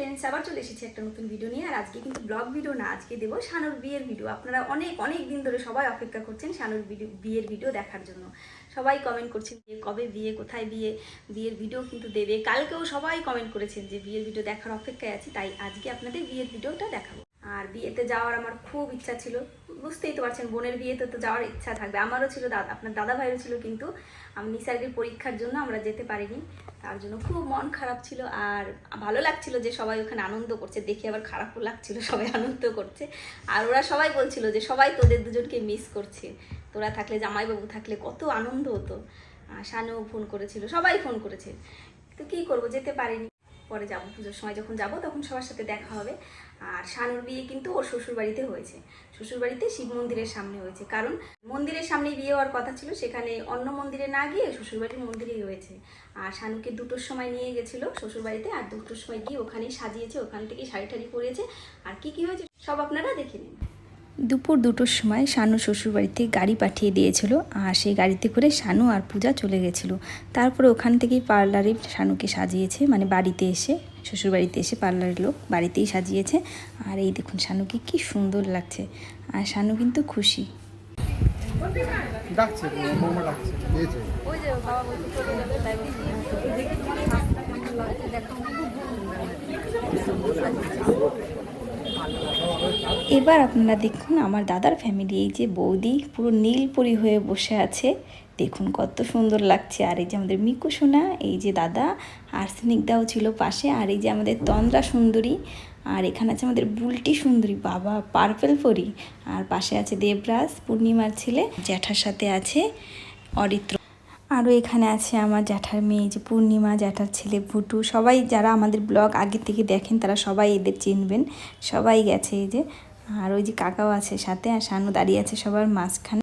Friends আবার চলে এসেছি একটা নতুন ভিডিও নিয়ে, আর আজকে কিন্তু ব্লগ ভিডিও না, আজকে দেবো শানুর বিয়ের ভিডিও আপনারা অনেক অনেক দিন ধরে সবাই অপেক্ষা করছেন শানুর ভিডিও বিয়ের ভিডিও দেখার জন্য। সবাই কমেন্ট করছেন যে কবে বিয়ে, কোথায় বিয়ে, বিয়ের ভিডিও কিন্তু দেবে। কালকেও সবাই কমেন্ট করেছেন যে বিয়ের ভিডিও দেখার অপেক্ষায় আছে, তাই আজকে আপনাদের বিয়ের ভিডিওটা দেখাবো। আর বিয়েতে যাওয়ার আমার খুব ইচ্ছা ছিল। বুঝতেই তো পারছেন, বোনের বিয়েতে তো যাওয়ার ইচ্ছা থাকবে। আমারও ছিল দাদা, আপনার দাদা ভাইয়েরও ছিল কিন্তু আমি নিসার্গের পরীক্ষার জন্য আমরা যেতে পারিনি। তার জন্য খুব মন খারাপ ছিল আর ভালো লাগছিল যে সবাই ওখানে আনন্দ করছে, দেখে আবার খারাপও লাগছিল, সবাই আনন্দ করছে। আর ওরা সবাই বলছিল যে সবাই তোদের দুজনকে মিস করছে। তোরা থাকলে, জামাইবাবু থাকলে কত আনন্দ হতো। শানুও ফোন করেছিল, সবাই ফোন করেছে। তো কী করব, যেতে পারিনি। পরে যাব, পুজোর সময় যখন যাব তখন সবার সাথে দেখা হবে। আর শানুর বিয়ে কিন্তু ওর শ্বশুর বাড়িতে হয়েছে। শ্বশুর বাড়িতে শিব মন্দিরের সামনে হয়েছে। কারণ মন্দিরের সামনে বিয়ে হওয়ার কথা ছিল, সেখানে অন্য মন্দিরে না গিয়ে শ্বশুরবাড়ির মন্দিরেই হয়েছে। আর শানুকে দুটোর সময় নিয়ে গেছিল শ্বশুর বাড়িতে আর দুটোর সময় গিয়ে ওখানেই সাজিয়েছে, ওখান থেকেই শাড়ি টাড়ি পরিয়েছে আর কি কি হয়েছে সব আপনারা দেখে নিন। দুপুর দুটোর সময় শানু শ্বশুরবাড়িতে গাড়ি পাঠিয়ে দিয়েছিল আর সেই গাড়িতে করে শানু আর পূজা চলে গেছিল। তারপরে ওখান থেকেই পার্লারে শানুকে সাজিয়েছে মানে বাড়িতে এসে, শ্বশুরবাড়িতে এসে পার্লারের লোক বাড়িতেই সাজিয়েছে। আর এই দেখুন শানুকে কি সুন্দর লাগছে। আর শানু কিন্তু খুশি। এবার আপনারা দেখুন আমার দাদার ফ্যামিলি এই যে বৌদি পুরো নীলপরি হয়ে বসে আছে। দেখুন কত সুন্দর লাগছে। আর এই যে আমাদের মিকু সোনা, এই যে দাদা আর স্নিগ্ধাও ছিল পাশে। আর এই যে আমাদের তন্দ্রা সুন্দরী, আর এখানে আছে আমাদের বুলটি সুন্দরী, বাবা পার্পেল পরি। আর পাশে আছে দেবরাজ, পূর্ণিমার ছেলে, জ্যাঠার সাথে আছে অরিত্র। আরও এখানে আছে আমার জ্যাঠার মেয়ে যে পূর্ণিমা, জ্যাঠার ছেলে ভুটু। সবাই যারা আমাদের ব্লগ আগে থেকে দেখেন, তারা সবাই এদের চিনবেন। সবাই গেছে এই যে, আর ওই যে কাকাও আছে সাথে, আর শানু দাঁড়িয়ে আছে সবার মাঝখানে।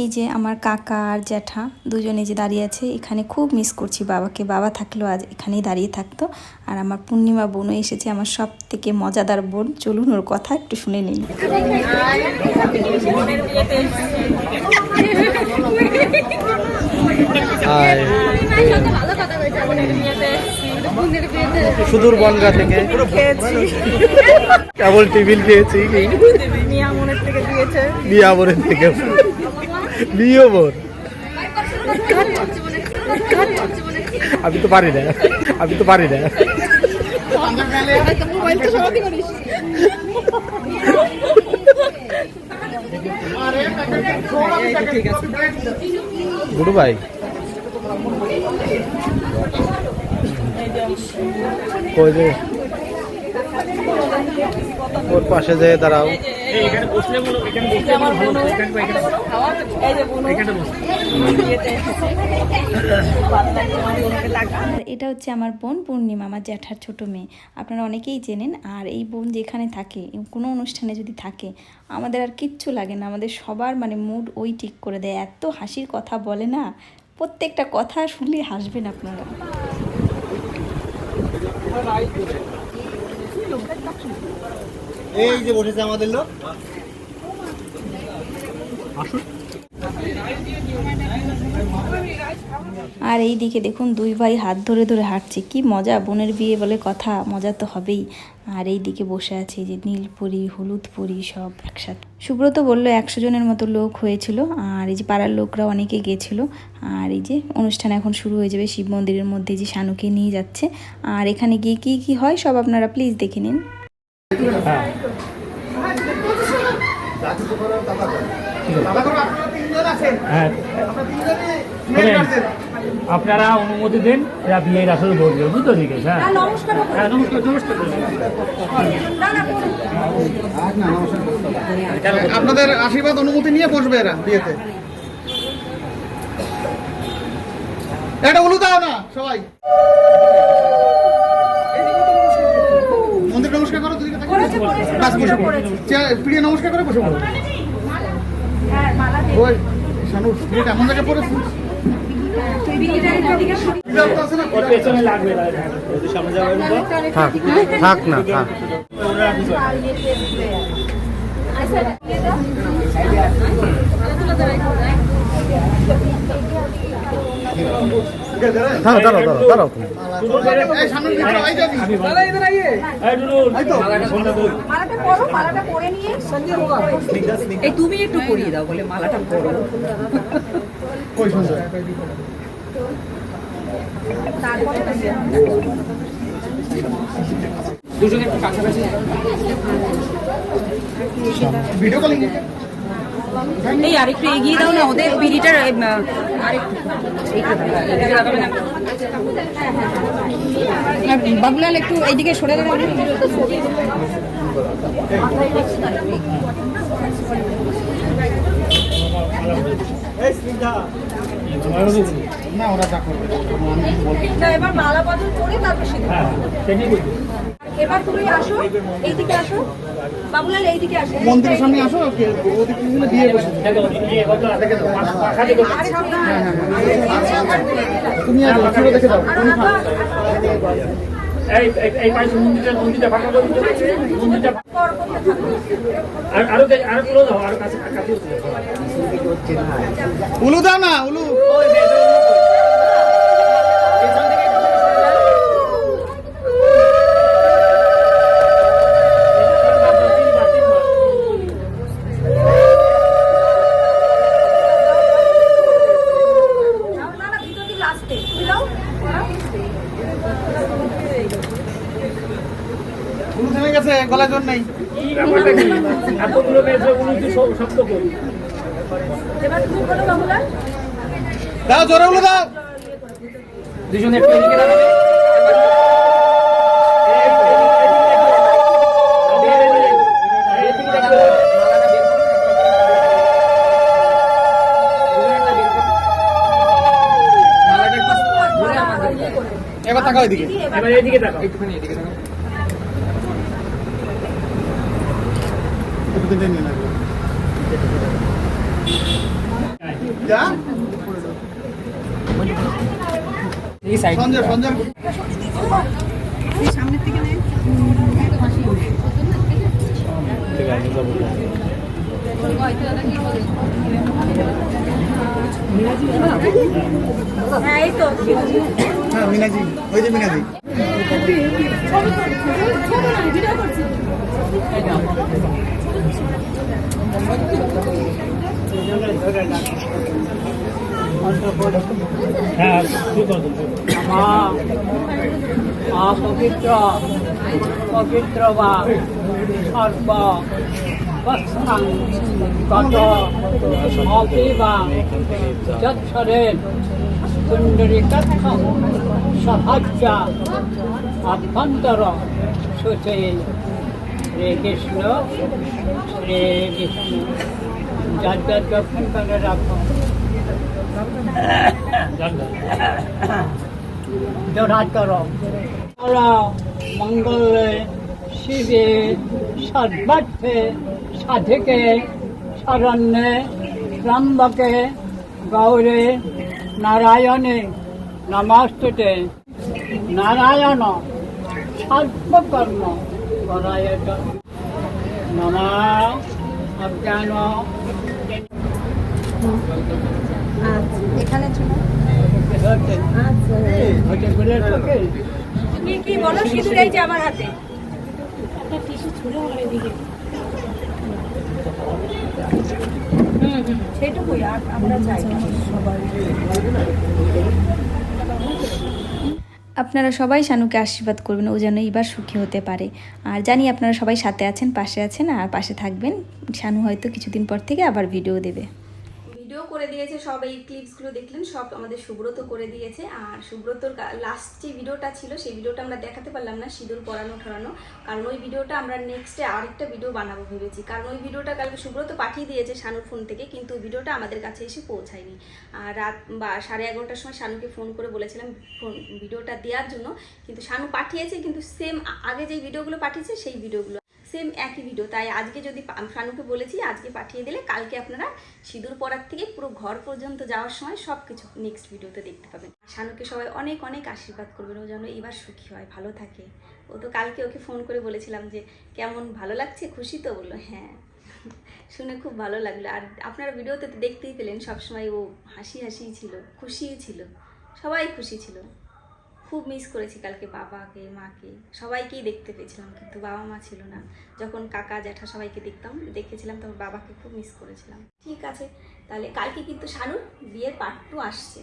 এই যে আমার কাকা আর জ্যাঠা দুজনে যে দাঁড়িয়ে আছে এখানে খুব মিস করছি বাবাকে। বাবা থাকলেও আজ এখানেই দাঁড়িয়ে থাকতো। আর আমার পূর্ণিমা বোনও এসেছে আমার সব থেকে মজাদার বোন। চলুন ওর কথা একটু শুনে নিন সুদূর বনগা থেকে। কেবল মিয়ামনের থেকে দিয়েছে থেকে। বিয়ে বোর আমি তো পারি না। আমি তো পারি না। গুরু ভাই ওর পাশে যেয়ে দাঁড়াও। এটা হচ্ছে আমার বোন, পূর্ণিমা, আমার জ্যাঠার ছোট মেয়ে। আপনারা অনেকেই চেনেন, আর এই বোন যেখানে থাকে, কোনো অনুষ্ঠানে যদি থাকে, আমাদের আর কিচ্ছু লাগে না। আমাদের সবার মানে মুড ওই ঠিক করে দেয়। এত হাসির কথা বলে না, প্রত্যেকটা কথা শুনলে হাসবেন আপনারা। এই যে বসেছে আমাদের লোক। আর এই দিকে দেখুন, দুই ভাই হাত ধরে ধরে হাঁটছে। কি মজা, বোনের বিয়ে বলে কথা, মজা তো হবেই। আর এই দিকে বসে আছে যে নীলপরি, হলুদ পরি সব একসাথে। সুব্রত বলল, একশো জনের মতো লোক হয়েছিল, আর এই যে পাড়ার লোকরা অনেকে গেছিল। আর এই যে অনুষ্ঠান এখন শুরু হয়ে যাবে, শিব মন্দিরের মধ্যে যে শানুকে নিয়ে যাচ্ছে। আর এখানে গিয়ে কি কি হয় সব আপনারা প্লিজ দেখে নিন। হ্যাঁ। আপনারা অনুমতি দেন এরা বিয়ের আসলে বলবে বুঝতে ঠিক আছে হ্যাঁ হ্যাঁ নমস্কার নমস্কার। আপনাদের আশীর্বাদ অনুমতি নিয়ে বসবে এরা বিয়েতে। একটা উলু দাও না সবাই মন্দির নমস্কার করো দুদিকে তাকিয়ে। বাস বসে পড়ো। প্রিয় নমস্কার করে বসে পড়ো। ওই শানু প্রিয়টা এমন জায়গায় পড়ে? থাক না থাক। দাঁড়াও দাঁড়াও দাঁড়াও দাঁড়াও তুমি। তুমি একটু পরিয়ে দাও বলে মালাটা পরো। কই সঞ্জয় ভিডিও কলিং এই আরেকটু এগিয়ে দাও না ওদের আরেকটু। বাবুলাল একটু এইদিকে সরে দাও না ওরা যা করবে। এবার মালা বদল করে তারপর সিঁদুর। হ্যাঁ। এবার তুমি আসো এইদিকে আসো। বাবুলাল এইদিকে আসো। মন্দিরের সামনে আসো ওদিকে বিয়ে বসে দেখো, পাখা- পাখা তুমি আর ছোট দেখে দাও। তুমি খাও। এই এই- গেছে গলায় জোর নেই। কি এতগুলো মেয়েছে উনি তো শক্ত করি এবার তুমি বলো বাবুলাল দাও জোরে উলু দাও। দুজনে একটু এদিকে দাঁড়াবে এবার তাকাও এদিকে। এবার এদিকে দেখো একটুখানি এদিকে দেখো টেনে নিয়ে। যা। সঞ্জয় সঞ্জয়। এই তো হ্যাঁ মিনাজি। ওই যে মিনাজি। হ্যাঁ শুরু করো মা মা পবিত্র পবিত্র বা সর্ব গত অপিবা যৎসরের পুণ্ডরিকক্ষম সহজ্য অভ্যন্তর শুচে শ্রী কৃষ্ণ শ্রী কৃষ্ণ যার যার দক্ষিণ করে রাখো। জোড়হাত করো। বলো মঙ্গলে শিবে সর্বার্থে সাধকে শরণ্যে ত্রম্বকে গৌরে নারায়ণে নমস্তুতে। নারায়ণ সর্বকর্ম। পরায়ত নমা অজ্ঞান। এখানে হতে বলে তোকে কি বলো? সিঁদুর এই যে আমার হাতে। হুম হুম। সেটুকুই আর আমরা চাই। সবাই। আপনারা সবাই শানুকে আশীর্বাদ করবেন, ও যেন এবার সুখী হতে পারে। আর জানি আপনারা সবাই সাথে আছেন, পাশে আছেন, আর পাশে থাকবেন। শানু হয়তো কিছুদিন পর থেকে আবার ভিডিও দেবে। ভিডিও করে দিয়েছে, সব এই ক্লিপসগুলো দেখলেন, সব আমাদের সুব্রত করে দিয়েছে। আর সুব্রতর লাস্ট যে ভিডিওটা ছিল, সেই ভিডিওটা আমরা দেখাতে পারলাম না, সিঁদুর পরানো, ঠরানো। কারণ ওই ভিডিওটা আমরা নেক্সটে আরেকটা ভিডিও বানাবো ভেবেছি। কারণ ওই ভিডিওটা কালকে সুব্রত পাঠিয়ে দিয়েছে শানুর ফোন থেকে, কিন্তু ভিডিওটা আমাদের কাছে এসে পৌঁছায়নি। আর রাত বা সাড়ে এগারোটার সময় শানুকে ফোন করে বলেছিলাম ফোন ভিডিওটা দেওয়ার জন্য, কিন্তু শানু পাঠিয়েছে, কিন্তু সেম আগে যেই ভিডিওগুলো পাঠিয়েছে, সেই ভিডিওগুলো সেম একই ভিডিও তাই আজকে যদি শানুকে বলেছি, আজকে পাঠিয়ে দিলে কালকে আপনারা সিঁদুর পরার থেকে পুরো ঘর পর্যন্ত যাওয়ার সময় সব কিছু নেক্সট ভিডিওতে দেখতে পাবেন। শানুকে সবাই অনেক অনেক আশীর্বাদ করবেন। ও যেন এবার সুখী হয়, ভালো থাকে। ও তো কালকে ওকে ফোন করে বলেছিলাম যে, কেমন, ভালো লাগছে? খুশি তো? বলল হ্যাঁ। শুনে খুব ভালো লাগল। আর আপনারা ভিডিওতে তো দেখতেই পেলেন, সবসময় ও হাসি হাসিই ছিল, খুশিই ছিল। সবাই খুশি ছিল। খুব মিস করেছি কালকে বাবাকে, মাকে। সবাইকেই দেখতে পেয়েছিলাম, কিন্তু বাবা মা ছিল না। যখন কাকা, জ্যাঠা সবাইকে দেখতাম, দেখেছিলাম, তখন বাবাকে খুব মিস করেছিলাম। ঠিক আছে, তাহলে কালকে কিন্তু শানুর বিয়ের পার্ট টু আসছে।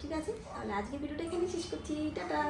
ঠিক আছে, তাহলে আজকে ভিডিওটা এখানে শেষ করছি। টাটা!